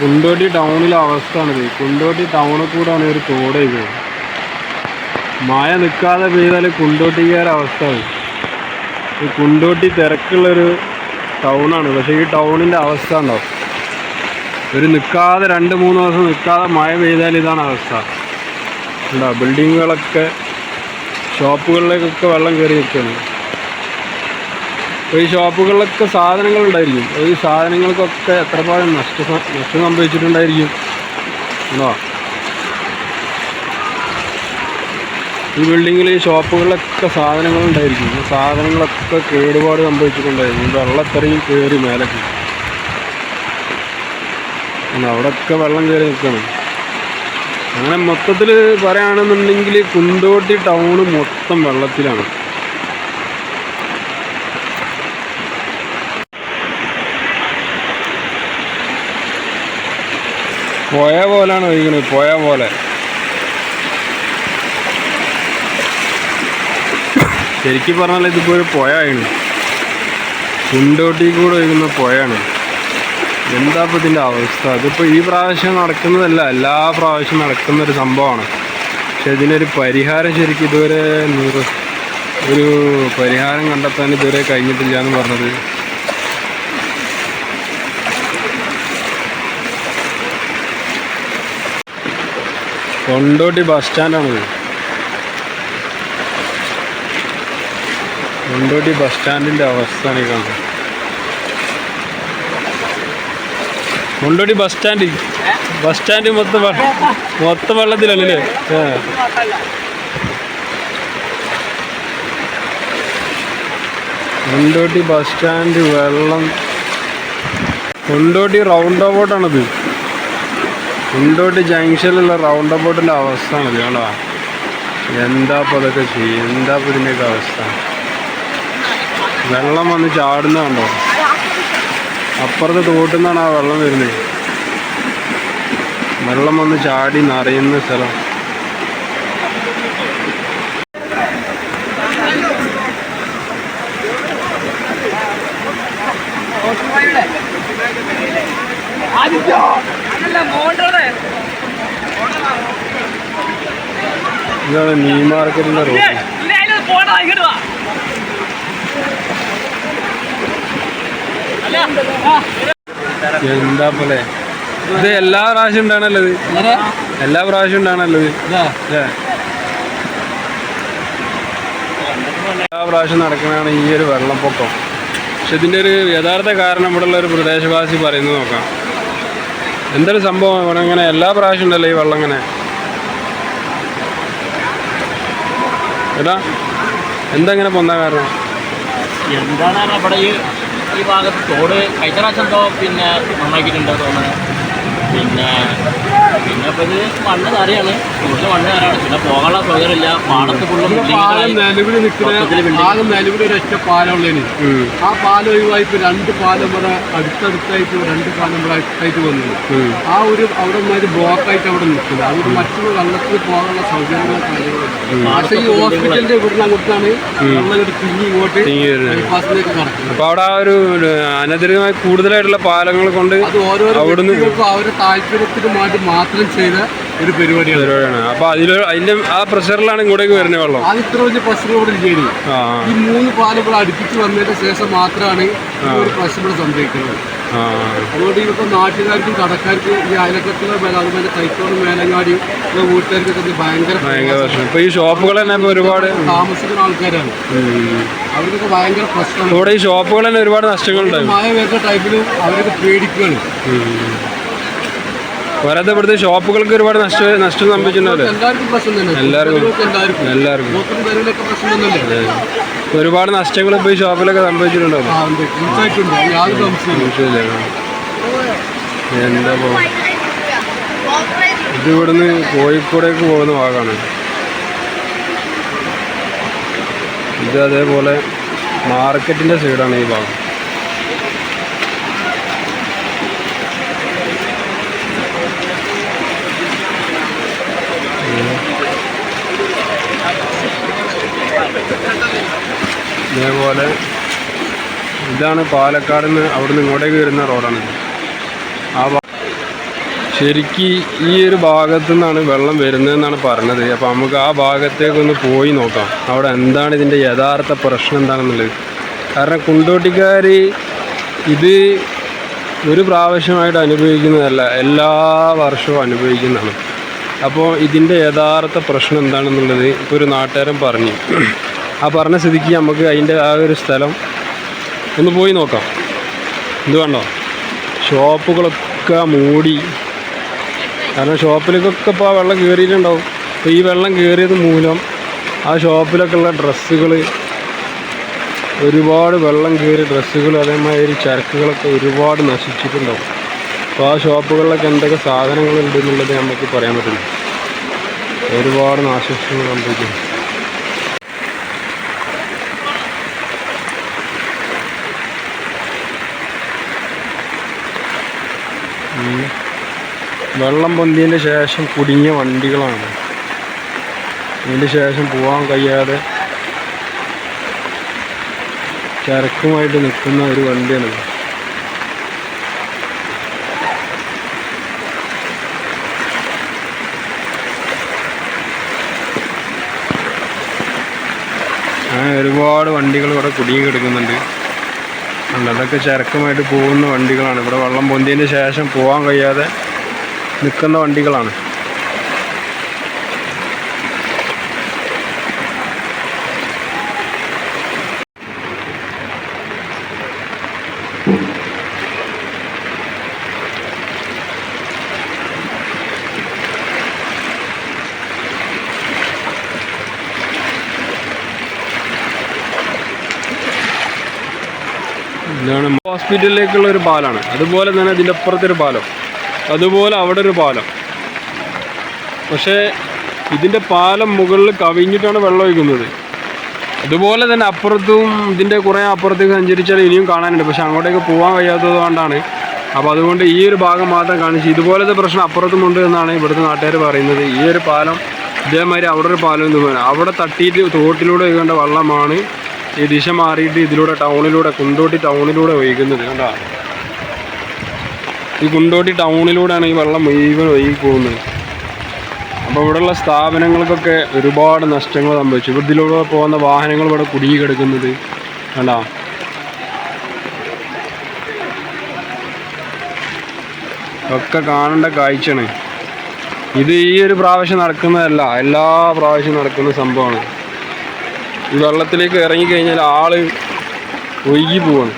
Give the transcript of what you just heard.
കുണ്ടോട്ടി ടൗണിലെ അവസ്ഥയാണിത്. കുണ്ടോട്ടി ടൗണിൽ കൂടാണ് ഒരു തോട് ഇത് മഴ നിൽക്കാതെ പെയ്താൽ കുണ്ടോട്ടിക്കാരെ അവസ്ഥ. ഈ കുണ്ടോട്ടി തിരക്കുള്ളൊരു ടൗണാണ്. പക്ഷേ ഈ ടൗണിന്റെ അവസ്ഥ ഉണ്ടാവും ഒരു നിൽക്കാതെ രണ്ട് മൂന്ന് ദിവസം നിൽക്കാതെ മഴ പെയ്താൽ ഇതാണ് അവസ്ഥ. ഉണ്ടാവും ബിൽഡിങ്ങുകളൊക്കെ ഷോപ്പുകളിലേക്കൊക്കെ വെള്ളം കയറി അപ്പോൾ ഈ ഷോപ്പുകളിലൊക്കെ സാധനങ്ങൾ ഉണ്ടായിരിക്കും ഈ സാധനങ്ങൾക്കൊക്കെ എത്രപാടും നഷ്ട നഷ്ടം സംഭവിച്ചിട്ടുണ്ടായിരിക്കും. ഉണ്ടോ? ഈ ബിൽഡിങ്ങിൽ ഈ ഷോപ്പുകളിലൊക്കെ ആ സാധനങ്ങളൊക്കെ കേടുപാട് സംഭവിച്ചിട്ടുണ്ടായിരിക്കും. വെള്ളത്തറിയും കയറി മേലക്ക്? അവിടെയൊക്കെ വെള്ളം കയറി നിൽക്കണം അങ്ങനെ മൊത്തത്തിൽ പറയുകയാണെന്നുണ്ടെങ്കിൽ കുന്തോട്ടി ടൗണ് മൊത്തം വെള്ളത്തിലാണ്. പോയ പോലാണ് ഒഴുകണത് പോയ പോലെ. ശരിക്കും പറഞ്ഞാൽ ഇതിപ്പോൾ ഒരു പുഴയാണ് കുണ്ടോട്ടി കൂടെ ഒഴുകുന്ന പുഴയാണ് എന്താ ഇപ്പോൾ ഇതിന്റെ അവസ്ഥ? ഇതിപ്പോൾ ഈ പ്രാവശ്യം നടക്കുന്നതല്ല എല്ലാ പ്രാവശ്യം നടക്കുന്ന ഒരു സംഭവമാണ്. പക്ഷെ ഇതിനൊരു പരിഹാരം ശരിക്കും ഇതുവരെ ഒരു പരിഹാരം കണ്ടെത്താൻ ഇതുവരെ കഴിഞ്ഞിട്ടില്ല എന്ന് പറഞ്ഞത് കൊണ്ടോട്ടി ബസ് സ്റ്റാൻഡാണ്. കൊണ്ടോട്ടി ബസ് സ്റ്റാൻഡിന്റെ കാണുന്നത്. Kondotty bus stand. Bus stand മൊത്തം മൊത്ത വെള്ളത്തിലല്ലേ കൊണ്ടോട്ടി ബസ് സ്റ്റാൻഡ് വെള്ളം. കൊണ്ടോട്ടി റൗണ്ട് അബൌട്ടാണിത് കൊണ്ടോട്ടി ജംഗ്ഷനിലുള്ള റൗണ്ട് അബൌട്ടിന്റെ മതി കേട്ടോ എന്താ ഇപ്പോൾ അതൊക്കെ ചെയ്യും? എന്താ ഇപ്പോൾ ഇതിന്റെയൊക്കെ അവസ്ഥ? വെള്ളം വന്ന് ചാടുന്ന കണ്ടോ? അപ്പുറത്ത് തോട്ടുന്നാണ് ആ വെള്ളം വരുന്നത്. വെള്ളം വന്ന് ചാടി നിറയുന്ന സ്ഥലം. ഇതാണ് മീൻ മാർക്കറ്റിന്റെ റോഡ് എന്താ പോലെ? ഇത് എല്ലാ പ്രാവശ്യം ഉണ്ടാണല്ലോ ഇത്. എല്ലാ പ്രാവശ്യം ഉണ്ടാണല്ലോ ഇത്. എല്ലാ പ്രാവശ്യം നടക്കുന്നതാണ് ഈ ഒരു വെള്ളപ്പൊക്കം. പക്ഷെ ഇതിന്റെ ഒരു യഥാർത്ഥ കാരണം ഇവിടെയുള്ള ഒരു പ്രദേശവാസി പറയുന്നത് നോക്കാം. എന്തൊരു സംഭവം ഇവിടെ ഇങ്ങനെ എല്ലാ പ്രാവശ്യം ഉണ്ടല്ലോ ഈ വെള്ളം ഇങ്ങനെ? ഏതാ എന്താ ഇങ്ങനെ പൊന്താൻ കാരണം? എന്താണ് ഇവിടെ ഈ ഭാഗത്ത് തോട് കഴിഞ്ഞ പിന്നെ നന്നാക്കിയിട്ടുണ്ടോ തോന്നുന്നത് പിന്നെ പിന്നെ ഇപ്പൊ ഇത് മണ്ണ് കറിയാണ്. കൂടുതൽ മണ്ണ് കറിയാണ്. പിന്നെ പോകാനുള്ള സൗകര്യമില്ല. പാടത്ത് ഫുള്ളും പാലം നിലവിൽ നിൽക്കുന്ന ആകെ നിലവിൽ ഒരു ഒറ്റ പാലമുള്ളതിന് ആ പാലം ഒഴിവായി ഇപ്പൊ രണ്ട് പാലം ഇവിടെ അടുത്തടുത്തായിട്ട് രണ്ട് പാലം ഇവിടെ അടുത്തായിട്ട് വന്നത് ആ ഒരു അവിടെ ഒരു ബ്ലോക്ക് ആയിട്ട് അവിടെ നിൽക്കുന്നത് അതുകൊണ്ട് മറ്റൊരു വെള്ളത്തിൽ പോകാനുള്ള സൗകര്യങ്ങൾ പക്ഷേ ഈ ഹോസ്പിറ്റലിന്റെ ഇവിടുന്ന് അങ്ങോട്ടാണ് വെള്ളം തിങ്ങി ഇങ്ങോട്ട് അപ്പൊ ബൈപ്പാസിലേക്ക് കടക്കുന്നത്. അപ്പോൾ അവിടെ ആ ഒരു അനധികമായി കൂടുതലായിട്ടുള്ള പാലങ്ങൾ കൊണ്ട് അത് ഓരോ അവിടുന്ന് അവരുടെ താല്പര്യത്തിന് വേണ്ടി മാത്രം ചെയ്ത ഒരു പരിപാടിയാണ്. പരിപാടിയാണ്. അപ്പോൾ അതിൽ അതിന്റെ ആ പ്രഷറിലാണ് ഇങ്ങോട്ടേക്ക് വരുന്നത് വെള്ളം? അത് ഇത്ര വലിയ പ്രശ്നം ഇവിടെ ഇല്ലേ ആ. ഈ മൂന്ന് പാലുകൾ അടുപ്പിച്ച് വന്നതിന് ശേഷം മാത്രമാണ് ഈ ഒരു പ്രശ്നം ഇവിടെ സംഭവിക്കുന്നത്. ആ. അതുകൊണ്ട് ഇവിടുത്തെ നാട്ടുകാർക്കും കടക്കാർക്കും ഈ അയലക്കത്തിലെ മേലെ അതുപോലെ കൈത്തോട് മേലങ്ങാടിയും ഉള്ള വീട്ടുകാർക്കൊക്കെ ഇത് ഭയങ്കര ഭയങ്കര പ്രശ്നം. ഇപ്പൊ ഈ ഷോപ്പുകൾ തന്നെ ഒരുപാട് താമസിക്കുന്ന ആൾക്കാരാണ്. ഉം. അവർക്കൊക്കെ ഭയങ്കര പ്രശ്നമാണ്. ഇവിടെ ഈ ഷോപ്പുകൾ തന്നെ ഒരുപാട് നഷ്ടങ്ങളുണ്ടായി. മഴ വരുന്ന ടൈമിലും അവരൊക്കെ പേടിക്കുകയാണ് പോരാത്ത ഇവിടുത്തെ ഷോപ്പുകൾക്ക് ഒരുപാട് നഷ്ടം നഷ്ടം സംഭവിച്ചിട്ടുണ്ടല്ലോ എല്ലാവർക്കും എല്ലാവർക്കും. ഒരുപാട് നഷ്ടങ്ങൾ ഇപ്പോൾ ഈ ഷോപ്പിലൊക്കെ സംഭവിച്ചിട്ടുണ്ടാവും? എന്താ ഇത് ഇവിടുന്ന് കോഴിക്കോടേക്ക് പോകുന്ന ഭാഗമാണ്. ഇത് അതേപോലെ മാർക്കറ്റിന്റെ സൈഡാണ് ഈ ഭാഗം. ഇതേപോലെ ഇതാണ് പാലക്കാട് നിന്ന് അവിടുന്ന് ഇങ്ങോട്ടേക്ക് വരുന്ന റോഡാണ് ആ ശരിക്ക് ഈ ഒരു ഭാഗത്തു നിന്നാണ് വെള്ളം വരുന്നതെന്നാണ് പറഞ്ഞത്. അപ്പോൾ നമുക്ക് ആ ഭാഗത്തേക്കൊന്ന് പോയി നോക്കാം. അവിടെ എന്താണ് ഇതിന്റെ യഥാർത്ഥ പ്രശ്നം എന്താണെന്നുള്ളത്. കാരണം കുണ്ടോട്ടിക്കാർ ഇത് ഒരു പ്രാവശ്യമായിട്ട് അനുഭവിക്കുന്നതല്ല എല്ലാ വർഷവും അനുഭവിക്കുന്നതാണ്. അപ്പോൾ ഇതിന്റെ യഥാർത്ഥ പ്രശ്നം എന്താണെന്നുള്ളത് ഇപ്പോൾ ഒരു നാട്ടുകാരൻ പറഞ്ഞു. ആ പറഞ്ഞ സ്ഥിതിക്ക് നമുക്ക് അതിന്റെ ആ ഒരു സ്ഥലം ഒന്ന് പോയി നോക്കാം. ഇത് കണ്ടോ? ഷോപ്പുകളൊക്കെ മൂടി. കാരണം ഷോപ്പിലേക്കൊക്കെ ഇപ്പോൾ ആ വെള്ളം കയറിയിട്ടുണ്ടാവും അപ്പോൾ ഈ വെള്ളം കയറിയത് മൂലം ആ ഷോപ്പിലൊക്കെ ഉള്ള ഡ്രസ്സുകൾ ഒരുപാട് വെള്ളം കയറി ഡ്രസ്സുകൾ അതേമാതിരി ചരക്കുകളൊക്കെ ഒരുപാട് നശിച്ചിട്ടുണ്ടാവും. അപ്പോൾ ആ ഷോപ്പുകളിലൊക്കെ എന്തൊക്കെ സാധനങ്ങളുണ്ട് എന്നുള്ളത് നമുക്ക് പറയാൻ പറ്റില്ല ഒരുപാട് നാശനഷ്ടങ്ങൾ സംഭവിക്കുന്നു. വെള്ളം പൊന്തിയതിന്റെ ശേഷം കുടുങ്ങിയ വണ്ടികളാണ് അതിന്റെ ശേഷം പോകാൻ കഴിയാതെ ചരക്കുമായിട്ട് നിൽക്കുന്ന ഒരു വണ്ടിയാണ് ഒരുപാട് വണ്ടികൾ ഇവിടെ കുടുങ്ങി കിടക്കുന്നുണ്ട്. അതൊക്കെ ചരക്കുമായിട്ട് പോകുന്ന വണ്ടികളാണ്. ഇവിടെ വെള്ളം പൊന്തിയതിന് ശേഷം പോകാൻ കഴിയാതെ നിൽക്കുന്ന വണ്ടികളാണ്. ഇതാണ് ഹോസ്പിറ്റലിലേക്കുള്ള ഒരു പാലാണ്. അതുപോലെ തന്നെ അതിന്റെ അപ്പുറത്തൊരു പാലം. അതുപോലെ അവിടെ ഒരു പാലം. പക്ഷേ ഇതിന്റെ പാലം മുകളിൽ കവിഞ്ഞിട്ടാണ് വെള്ളം ഒഴിക്കുന്നത്. അതുപോലെ തന്നെ അപ്പുറത്തും ഇതിന്റെ കുറേ അപ്പുറത്തേക്ക് സഞ്ചരിച്ചാൽ ഇനിയും കാണാനുണ്ട്. പക്ഷേ അങ്ങോട്ടേക്ക് പോകാൻ കഴിയാത്തത് കൊണ്ടാണ്. അപ്പോൾ അതുകൊണ്ട് ഈ ഒരു ഭാഗം മാത്രം കാണിച്ച് ഇതുപോലത്തെ പ്രശ്നം അപ്പുറത്തുമുണ്ട് എന്നാണ് ഇവിടുത്തെ നാട്ടുകാർ പറയുന്നത്. ഈ ഒരു പാലം ഇതേമാതിരി അവിടെ ഒരു പാലം എന്ന് പറയുന്നത്. അവിടെ തട്ടിയിട്ട് തോട്ടിലൂടെ ഒഴുകേണ്ട വെള്ളമാണ് ഈ ദിശ മാറിയിട്ട് ഇതിലൂടെ ടൗണിലൂടെ കുണ്ടോട്ടി ടൗണിലൂടെ ഒഴുകുന്നത് കണ്ടാ? ഈ കുണ്ടോട്ടി ടൗണിലൂടെയാണ് ഈ വെള്ളം മുഴുവൻ ഒഴുകി പോകുന്നത്. അപ്പോൾ ഇവിടെയുള്ള സ്ഥാപനങ്ങൾക്കൊക്കെ ഒരുപാട് നഷ്ടങ്ങൾ സംഭവിച്ചു. ഇവിടെ ഇതിലൂടെ പോകുന്ന വാഹനങ്ങൾ ഇവിടെ കുടുങ്ങി കിടക്കുന്നത് കണ്ടാ? ഒക്കെ കാണേണ്ട കാഴ്ചയാണ്. ഇത് ഈ ഒരു പ്രാവശ്യം നടക്കുന്നതല്ല എല്ലാ പ്രാവശ്യം നടക്കുന്ന സംഭവമാണ്. വെള്ളത്തിലേക്ക് ഇറങ്ങിക്കഴിഞ്ഞാൽ ആൾ ഒഴുകി പോവാണ്.